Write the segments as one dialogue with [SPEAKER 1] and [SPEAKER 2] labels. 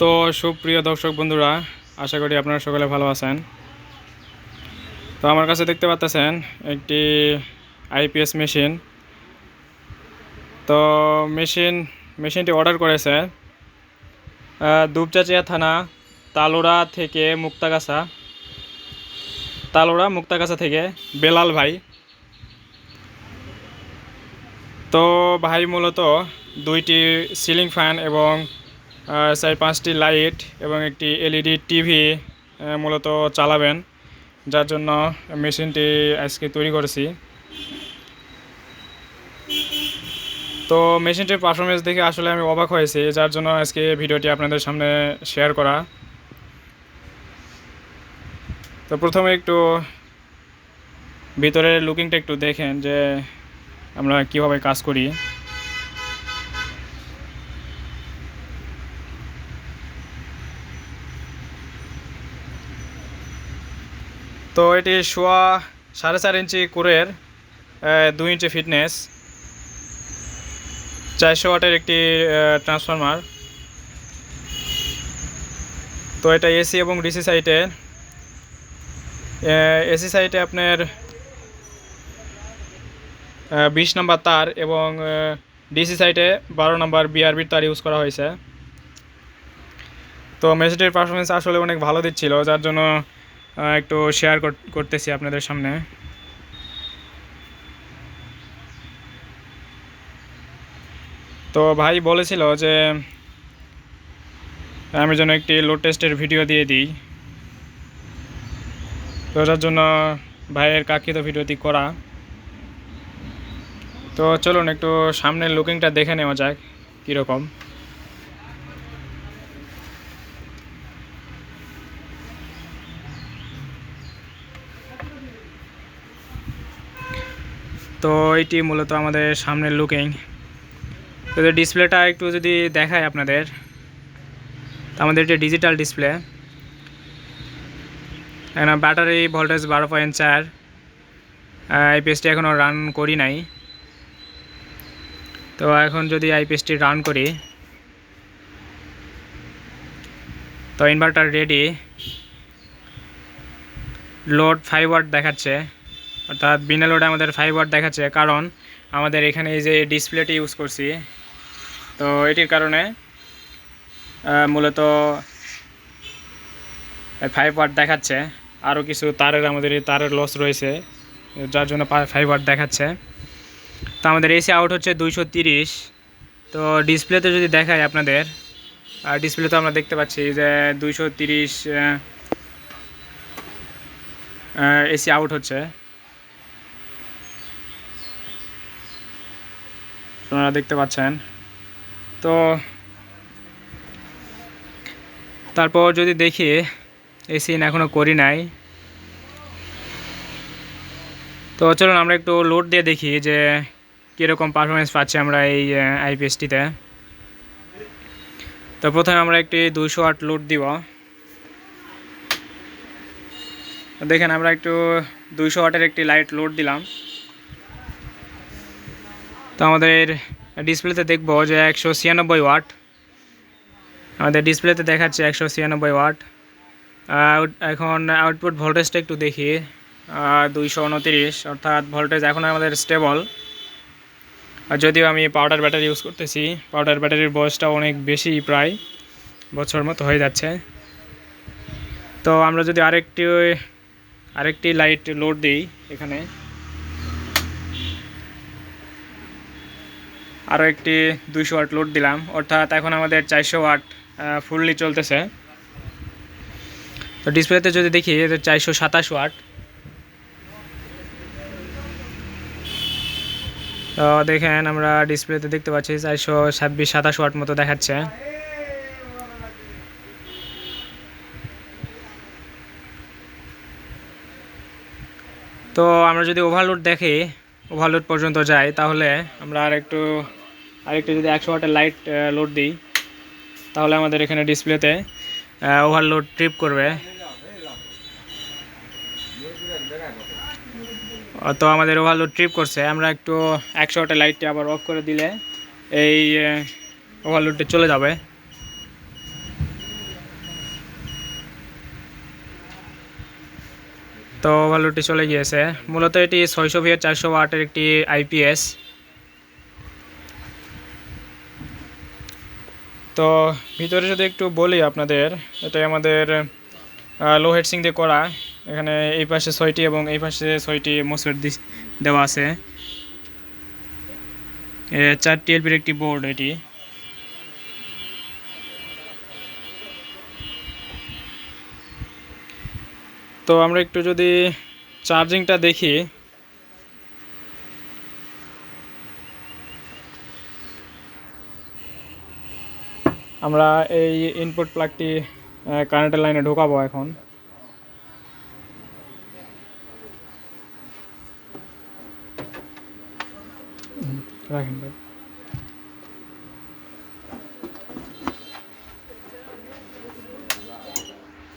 [SPEAKER 1] তো সুপ্রিয় দর্শক বন্ধুরা, আশা করি আপনারা সকলে ভালো আছেন। তো আমার কাছে দেখতে পাচ্ছেন একটি আইপিএস মেশিন। তো মেশিন, মেশিনটি অর্ডার করেছে দুপচাচিয়া থানা, তালোড়া থেকে মুক্তাগাছা। তালোড়া, মুক্তাগাছা থেকে বেলাল ভাই। তো ভাই মূলত দুইটি সিলিং ফ্যান এবং চার পাঁচটি লাইট এবং একটি এলইডি টিভি মূলত চালাবেন, যার জন্য মেশিনটি আজকে তৈরি করেছি। তো মেশিনটির পারফরমেন্স দেখে আসলে আমি অবাক হয়েছি, যার জন্য আজকে ভিডিওটি আপনাদের সামনে শেয়ার করা। তো প্রথমে একটু ভিতরের লুকিংটা একটু দেখেন যে আমরা কীভাবে কাজ করি। তো এটি শোয়া সাড়ে চার ইঞ্চি কুরের দুই ইঞ্চি ফিটনেস, চারশো ওয়াটের একটি ট্রান্সফরমার। তো এটা এসি এবং ডিসি সাইটে। এসি সাইটে আপনার বিশ নাম্বার তার এবং ডিসি সাইটে বারো নাম্বার বিআরবির তার ইউজ করা হয়েছে। তো মেসেজের পারফরমেন্স আসলে অনেক ভালো দিচ্ছিল, যার জন্য একটু শেয়ার করতেছি আপনাদের সামনে। তো ভাই বলেছিল যে, আমি যেন একটি লোড টেস্টের ভিডিও দিয়ে দিই। তো ওটার জন্য ভাইয়ের কাকিত ভিডিওটি করা। তো চলুন একটু সামনের লুকিংটা দেখে নেওয়া যাক কীরকম। তো এটি মূলত আমাদের সামনের লুকিং তো ডিসপ্লেটা একটু যদি দেখায় আপনাদের আমাদের এটি ডিজিটাল ডিসপ্লে এখানে ব্যাটারি ভোল্টেজ বারো পয়েন্ট চার আইপিএসটি এখনও রান করি নাই। তো এখন যদি আইপিএসটি রান করি, তো inverter ready load five watt দেখাচ্ছে। অর্থাৎ বিনা লোডে আমাদের ফাইভ ওয়াট দেখাচ্ছে। কারণ আমাদের এখানে এই যে ডিসপ্লেটি ইউজ করছি, তো এটির কারণে মূলত ফাইভ ওয়াট দেখাচ্ছে। আরও কিছু তারের আমাদের এই তারের লস রয়েছে, যার জন্য ফাইভ ওয়াট দেখাচ্ছে। তো আমাদের এসি আউট হচ্ছে দুইশো তিরিশ। তো ডিসপ্লেতে যদি দেখায় আপনাদের আর ডিসপ্লে তো আমরা দেখতে পাচ্ছি যে দুইশো তিরিশ এসি আউট হচ্ছে। আপনারা দেখতে পাচ্ছেন। তো তারপর যদি দেখি, এই সিন এখনও করি নাই। তো চলুন আমরা একটু লোড দিয়ে দেখি যে কীরকম পারফরমেন্স পাচ্ছি আমরা এই আইপিএসটিতে তো প্রথমে আমরা একটি দুইশো আট লোড দিব। দেখেন আমরা একটু দুইশো ওয়াটের একটি লাইট লোড দিলাম। তো আমাদের ডিসপ্লেতে দেখব যে একশো ছিয়ানব্বই ওয়াট। আমাদের ডিসপ্লেতে দেখাচ্ছে একশো ছিয়ানব্বই ওয়াট। এখন আউটপুট ভোল্টেজটা একটু দেখি। দুইশো উনতিরিশ, অর্থাৎ ভোল্টেজ এখন আমাদের স্টেবল আর যদিও আমি পাউডার ব্যাটারি ইউজ করতেছি পাউডার ব্যাটারির বয়সটা অনেক বেশি প্রায়, বছর মতো হয়ে যাচ্ছে। তো আমরা যদি আরেকটি আরেকটি লাইট লোড দিই এখানে। আরও একটি দুইশো ওয়াট লোড দিলাম। অর্থাৎ এখন আমাদের চারশো ওয়াট ফুললি চলতেছে। তো ডিসপ্লেতে যদি দেখি চারশো সাতাশ ওয়াট। তো দেখেন আমরা ডিসপ্লেতে দেখতে পাচ্ছি, চারশো ছাব্বিশ, সাতাশ ওয়াট মতো দেখাচ্ছে। তো আমরা যদি ওভারলোড দেখি ওভারলোড পর্যন্ত যাই, তাহলে আমরা আর একটু আরেকটা যদি একশো ওয়াটের লাইট লোড দিই, তাহলে আমাদের এখানে ডিসপ্লেতে ওভারলোড ট্রিপ করবে। তো আমাদের ওভারলোড ট্রিপ করছে। আমরা একটু একশো ওয়াটের লাইটটি আবার অফ করে দিলে এই ওভারলোডটি চলে যাবে। তো ওভারলোডটি চলে গিয়েছে। মূলত এটি ছয়শো ভিএ চারশো ওয়াটের একটি আইপিএস তো ভিতরে যদি একটু বলি আপনাদের, এটাই আমাদের লো হেডসিং দিয়ে করা। এখানে এই পাশে ছয়টি এবং এই পাশে ছয়টি মোসফেট দেওয়া আছে। চারটি এলপির একটি বোর্ড এটি। তো আমরা একটু যদি চার্জিংটা দেখি আমরা এই ইনপুট প্লাগটি কারেন্টের লাইনে ঢোকাবো এখন।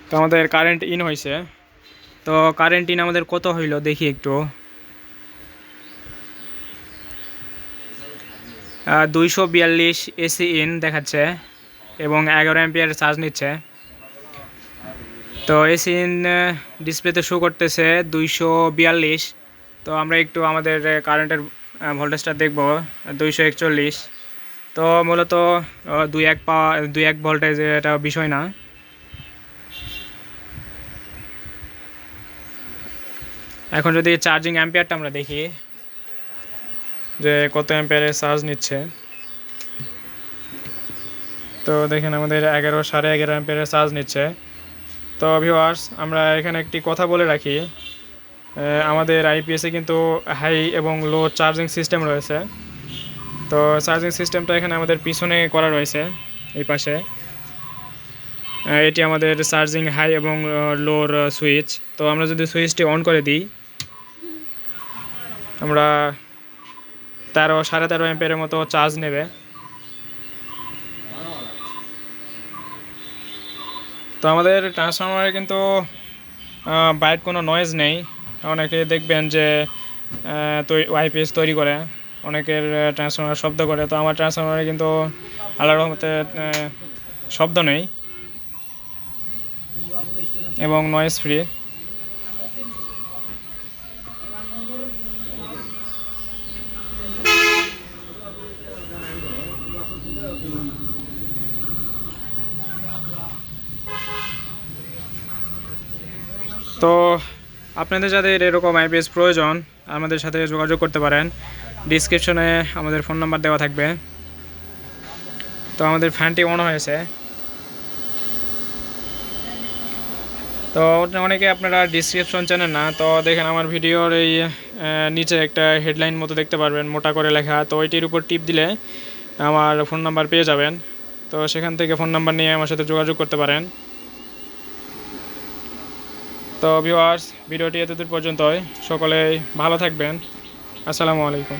[SPEAKER 1] তো আমাদের কারেন্ট ইন হয়েছে। তো কারেন্ট ইন আমাদের কত হইল দেখি একটু। দুইশো বিয়াল্লিশ এসি ইন দেখাচ্ছে। এবং এগারো অ্যাম্পিয়ার চার্জ নিচ্ছে। তো এসি ইন ডিসপ্লেতে শো করতেছে দুইশো বিয়াল্লিশ। তো আমরা একটু আমাদের কারেন্টের ভোল্টেজটা দেখব, দুইশো একচল্লিশ। তো মূলত দুই এক পাওয়া দুই এক ভোল্টেজ এটা বিষয় না। এখন যদি চার্জিং অ্যাম্পিয়ারটা আমরা দেখি, যে কত অ্যাম্পিয়ারের চার্জ নিচ্ছে। তো দেখেন আমাদের এগারো, সাড়ে এগারো অ্যাম্পিয়ারের চার্জ নিচ্ছে। তো ভিউয়ার্স আমরা এখানে একটি কথা বলে রাখি আমাদের আইপিএসে কিন্তু হাই এবং লো চার্জিং সিস্টেম রয়েছে। তো চার্জিং সিস্টেমটা এখানে আমাদের পিছনে করা রয়েছে, এই পাশে। এটি আমাদের চার্জিং হাই এবং লোর সুইচ তো আমরা যদি সুইচটি অন করে দিই, আমরা তেরো, সাড়ে তেরো অ্যাম্পিয়ারের মতো চার্জ নেবে। তো আমাদের ট্রান্সফরমারে কিন্তু বাইট কোনো নয়েজ নেই। অনেকে দেখবেন যে ওয়াইপিএস তৈরি করে, অনেকের ট্রান্সফরমার শব্দ করে। তো আমার ট্রান্সফরমারে কিন্তু আল্লাহ রহমতে শব্দ নেই। এবং নয়েজ ফ্রি তো আপনাদের যাদের এরকম আইপিএস প্রয়োজন, আমাদের সাথে যোগাযোগ করতে পারেন। ডিসক্রিপশনে আমাদের ফোন নাম্বার দেওয়া থাকবে। তো আমাদের ফ্যানটি অন হয়েছে। তো অনেকে আপনারা ডিসক্রিপশন চেনেন না, তো দেখেন আমার ভিডিওর এই নিচে একটা হেডলাইন মতো দেখতে পারবেন, মোটা করে লেখা। তো ওইটির উপর টিপ দিলে আমার ফোন নাম্বার পেয়ে যাবেন। তো সেখান থেকে ফোন নাম্বার নিয়ে আমার সাথে যোগাযোগ করতে পারেন। তো ভিউয়ার্স ভিডিওটি এতদূর পর্যন্তই। সকলেই ভালো থাকবেন। আসসালামু আলাইকুম।